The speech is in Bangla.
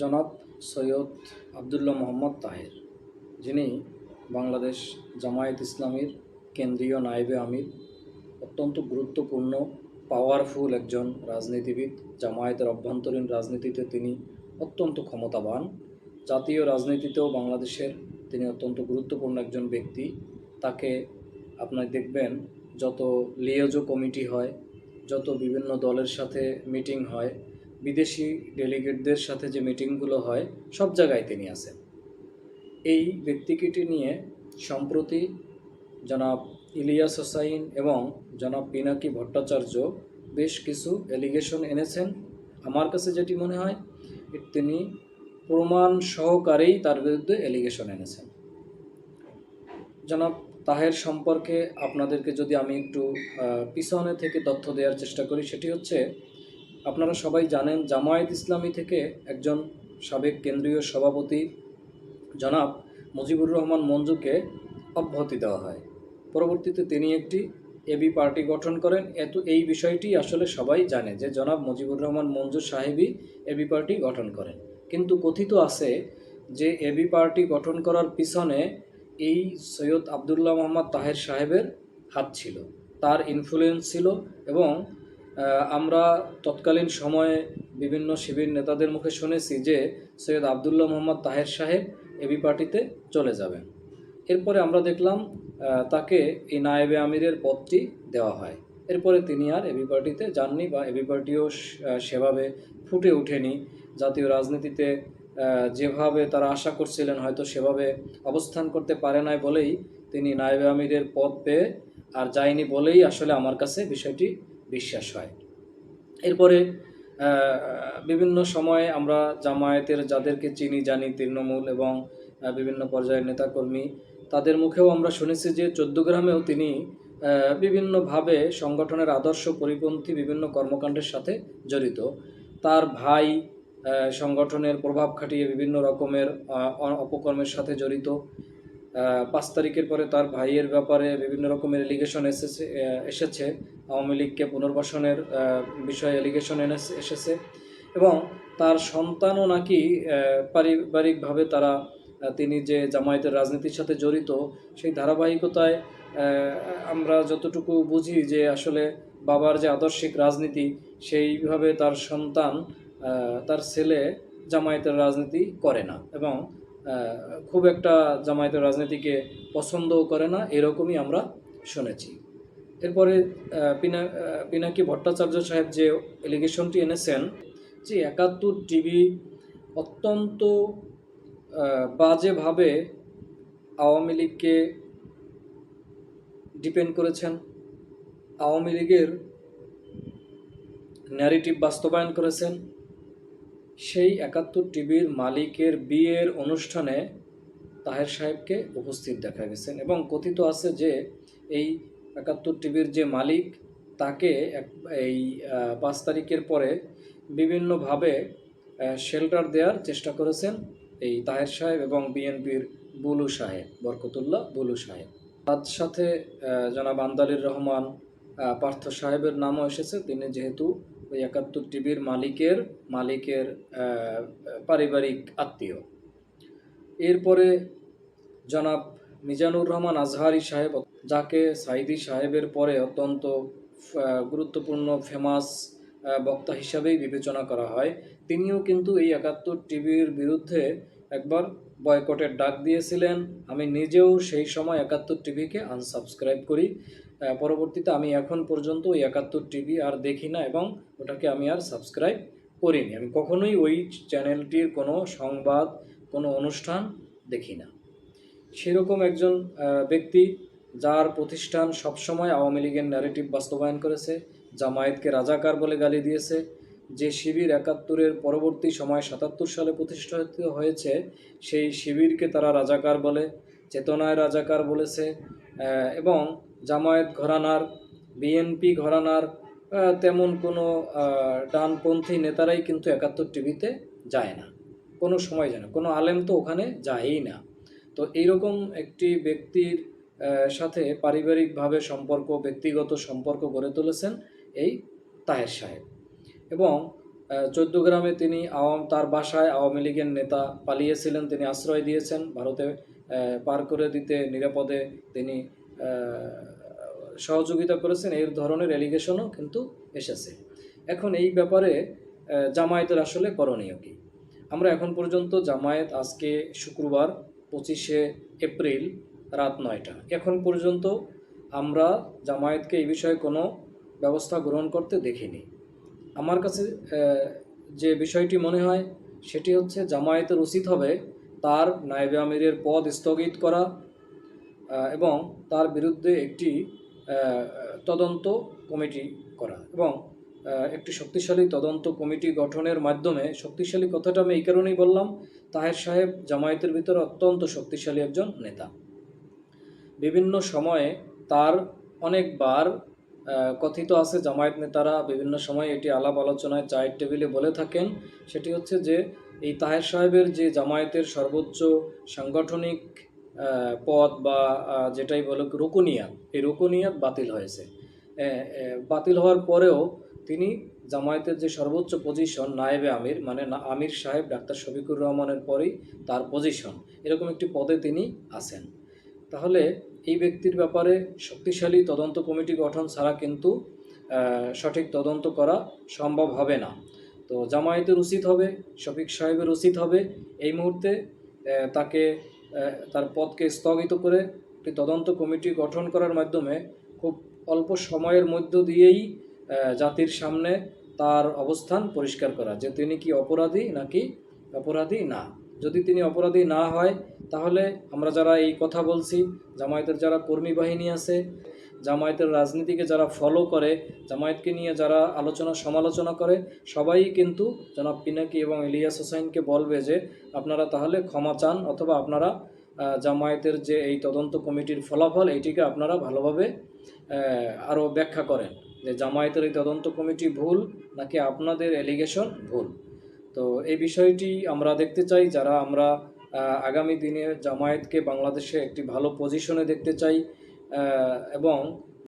জনাব সৈয়দ আবদুল্লাহ মোহাম্মদ তাহের, যিনি বাংলাদেশ জামায়াত ইসলামীর কেন্দ্রীয় নায়েবে আমির, অত্যন্ত গুরুত্বপূর্ণ পাওয়ারফুল একজন রাজনীতিবিদ, জামায়াতের অভ্যন্তরীণ রাজনীতিতে তিনি অত্যন্ত ক্ষমতাবান। জাতীয় রাজনীতিতেও বাংলাদেশের তিনি অত্যন্ত গুরুত্বপূর্ণ একজন ব্যক্তি। তাকে আপনার দেখবেন, যত লিয়েজো কমিটি হয়, যত বিভিন্ন দলের সাথে মিটিং হয় বিদেশি ডেলিগেটদের সাথে যে মিটিংগুলো হয়, সব জায়গায় তিনি আছেন। এই ব্যক্তিকিটি নিয়ে সম্প্রতি জনাব ইলিয়াস হোসাইন এবং জনাব পিনাকি ভট্টাচার্য বেশ কিছু এলিগেশন এনেছেন। আমার কাছে যেটি মনে হয়, তিনি প্রমাণ সহকারেই তার বিরুদ্ধে এলিগেশন এনেছেন। জনাব তাহের সম্পর্কে আপনাদেরকে যদি আমি একটু পিছনে থেকে তথ্য দেওয়ার চেষ্টা করি, সেটি হচ্ছে আপনারা সবাই জানেন জামায়াত ইসলামী থেকে একজন সাবেক কেন্দ্রীয় সভাপতি জনাব মুজিবুর রহমান মঞ্জুকে অব্যাহতি দেওয়া হয়। পরবর্তীতে তিনি একটি এবি পার্টি গঠন করেন। এত, এই বিষয়টি আসলে সবাই জানে যে জনাব মুজিবুর রহমান মঞ্জু সাহেবই এবি পার্টি গঠন করেন। কিন্তু কথিত আছে যে এবি পার্টি গঠন করার পিছনে এই সৈয়দ আবদুল্লাহ মোহাম্মদ তাহের সাহেবের হাত ছিল। তার ইনফ্লুয়েন্স ছিল এবং আমরা তৎকালীন সময়ে বিভিন্ন শিবির নেতাদের মুখে শুনেছি যে সৈয়দ আবদুল্লাহ মোহাম্মদ তাহের সাহেব এবি পার্টিতে চলে যাবেন। এরপরে আমরা দেখলাম তাকে এই নায়েবে আমিরের পদটি দেওয়া হয়। এরপরে তিনি আর এবি পার্টিতে যাননি বা এবি পার্টিও সেভাবে ফুটে ওঠেনি। জাতীয় রাজনীতিতে যেভাবে তারা আশা করছিলেন হয়তো সেভাবে অবস্থান করতে পারে নাই বলেই তিনি নায়েবে আমিরের পদ পেয়ে আর যায়নি বলেই আসলে আমার কাছে বিষয়টি বিশ্বাস হয়। এরপরে বিভিন্ন সময়ে আমরা জামায়াতের যাদেরকে চিনি, জানি, তৃণমূল এবং বিভিন্ন পর্যায়ের নেতাকর্মী, তাদের মুখেও আমরা শুনেছি যে চোদ্দগ্রামেও তিনি বিভিন্নভাবে সংগঠনের আদর্শ পরিপন্থী বিভিন্ন কর্মকাণ্ডের সাথে জড়িত। তার ভাই সংগঠনের প্রভাব খাটিয়ে বিভিন্ন রকমের অপকর্মের সাথে জড়িত। পাঁচ তারিখের পরে তার ভাইয়ের ব্যাপারে বিভিন্ন রকমের এলিগেশন এসেছে এসেছে। আওয়ামী লীগকে পুনর্বাসনের বিষয়ে এলিগেশন এনেছে, এসেছে এবং তার সন্তানও নাকি পারিবারিকভাবে তারা তিনি যে জামায়াতের রাজনীতির সাথে জড়িত সেই ধারাবাহিকতায় আমরা যতটুকু বুঝি যে আসলে বাবার যে আদর্শিক রাজনীতি সেইভাবে তার সন্তান তার ছেলে জামায়াতের রাজনীতি করে না এবং খুব একটা জামায়াতের রাজনীতিকে পছন্দও করে না, এরকমই আমরা শুনেছি। এরপরে পিনা পিনাকি ভট্টাচার্য সাহেব যে এলিগেশনটি এনেছেন, যে একাত্তর টিভি অত্যন্ত বাজেভাবে আওয়ামী লীগকে ডিপেন্ড করেছেন। আওয়ামী লীগের ন্যারেটিভ বাস্তবায়ন করেছেন। সেই একাত্তর টিভির মালিকের বিয়ের অনুষ্ঠানে তাহের সাহেবকে উপস্থিত দেখা গেছেন এবং কথিত আছে যে এই একাত্তর টিভির যে মালিক, তাকে এই পাঁচ তারিখের পরে বিভিন্নভাবে শেল্টার দেওয়ার চেষ্টা করেছেন এই তাহের সাহেব এবং বিএনপির বুলু সাহেব, বরকতুল্লাহ বুলু সাহেব। তার সাথে জনাব আন্দালির রহমান পার্থ সাহেবের নামও এসেছে। তিনি যেহেতু ওই একাত্তর টিভির মালিকের মালিকের পারিবারিক আত্মীয়। এরপরে জনাব মিজানুর রহমান আজহারি সাহেব যাকে সাইদি সাহেবের পরে অত্যন্ত গুরুত্বপূর্ণ ফেমাস বক্তা হিসাবেই বিবেচনা করা হয়। তিনিও কিন্তু এই একাত্তর টিভির বিরুদ্ধে একবার বয়কটের ডাক দিয়েছিলেন। আমি নিজেও সেই সময় একাত্তর টিভিকে আনসাবস্ক্রাইব করি। পরবর্তীতে আমি এখন পর্যন্ত ওই একাত্তর টিভি আর দেখি না এবং ওটাকে আমি আর সাবস্ক্রাইব করিনি। আমি কখনোই ওই চ্যানেলটির কোনো সংবাদ, কোনো অনুষ্ঠান দেখি না। সেরকম একজন ব্যক্তি যার প্রতিষ্ঠান সবসময় আওয়ামী লীগের ন্যারেটিভ বাস্তবায়ন করেছে, জামায়াতকে রাজাকার বলে গালি দিয়েছে। যে শিবির একাত্তরের পরবর্তী সময় সাতাত্তর সালে প্রতিষ্ঠিত হয়েছে, সেই শিবিরকে তারা রাজাকার বলে, চেতনায় রাজাকার বলেছে এবং জামায়াত ঘরানার বিএনপি ঘরানার তেমন কোনো ডানপন্থী নেতারাই কিন্তু একাত্তর টিভিতে যায় না। কোনো সময় যায় না। কোনো আলেম তো ওখানে যায়ই না। তো এইরকম একটি ব্যক্তির সাথে পারিবারিকভাবে সম্পর্ক, ব্যক্তিগত সম্পর্ক গড়ে তুলেছেন এই তাহের সাহেব। এবং চোদ্দ গ্রামে তিনি আওয়াম, তার বাসায় আওয়ামী লীগের নেতা পালিয়েছিলেন, তিনি আশ্রয় দিয়েছেন। ভারতে পার করে দিতে, নিরাপদে তিনি সহযোগিতা করেছেন। এই ধরনের এলিগেশনও কিন্তু এসেছে। এখন এই ব্যাপারে জামায়াতের আসলে করণীয় কি? আমরা এখন পর্যন্ত জামায়াত আজকে শুক্রবার পঁচিশে এপ্রিল রাত নয়টা। এখন পর্যন্ত আমরা জামায়াতকে এই বিষয়ে কোনো ব্যবস্থা গ্রহণ করতে দেখিনি। আমার কাছে যে বিষয়টি মনে হয়, সেটি হচ্ছে জামায়াতের উচিত হবে তার নায়েবে আমিরের পদ স্থগিত করা এবং তার বিরুদ্ধে একটি তদন্ত কমিটি করা এবং একটি শক্তিশালী তদন্ত কমিটি গঠনের মাধ্যমে, শক্তিশালী কথাটা আমি এই কারণেই বললাম, তাহের সাহেব জামায়াতের ভিতরে অত্যন্ত শক্তিশালী একজন নেতা। বিভিন্ন সময়ে তার অনেকবার কথিত আছে জামায়াত নেতারা বিভিন্ন সময় এটি আলাপ আলোচনায় চায়ের টেবিলে বলে থাকেন। সেটি হচ্ছে যে, এই তাহের সাহেবের যে জামায়াতের সর্বোচ্চ সাংগঠনিক পদ বা যেটাই বলে রুকুনিয়াত, এই রুকুনিয়াত বাতিল হয়েছে। বাতিল হওয়ার পরেও তিনি জামায়াতের যে সর্বোচ্চ পজিশন নায়েবে আমির মানে আমির সাহেব ডাক্তার শফিকুর রহমানের পরেই তার পজিশন, এরকম একটি পদে তিনি আছেন। তাহলে এই ব্যক্তির ব্যাপারে শক্তিশালী তদন্ত কমিটি গঠন ছাড়া কিন্তু সঠিক তদন্ত করা সম্ভব হবে না। তো জামায়াতের উচিত হবে, শফিক সাহেবের উচিত হবে এই মুহূর্তে তাকে তার পদকে স্থগিত করে একটি তদন্ত কমিটি গঠন করার মাধ্যমে খুব অল্প সময়ের মধ্য দিয়েই জাতির সামনে তার অবস্থান পরিষ্কার করা যে তিনি কি অপরাধী নাকি অপরাধী না। যদি তিনি অপরাধী না হয়, তাহলে আমরা যারা এই কথা বলছি, জামায়াতের যারা কর্মী বাহিনী আছে, জামায়াতের রাজনীতিকে যারা ফলো করে, জামায়াতকে নিয়ে যারা আলোচনা সমালোচনা করে, সবাই কিন্তু জনাব পিনাকি এবং ইলিয়াস হোসাইনকে বলবে যে, আপনারা তাহলে ক্ষমা চান অথবা আপনারা জামায়াতের যে এই তদন্ত কমিটির ফলাফল, এইটিকে আপনারা ভালোভাবে আরও ব্যাখ্যা করেন যে, জামায়াতের এই তদন্ত কমিটি ভুল নাকি আপনাদের এলিগেশন ভুল? তো এই বিষয়টি আমরা দেখতে চাই, যারা আমরা আগামী দিনে জামায়াতকে বাংলাদেশে একটি ভালো পজিশনে দেখতে চাই এবং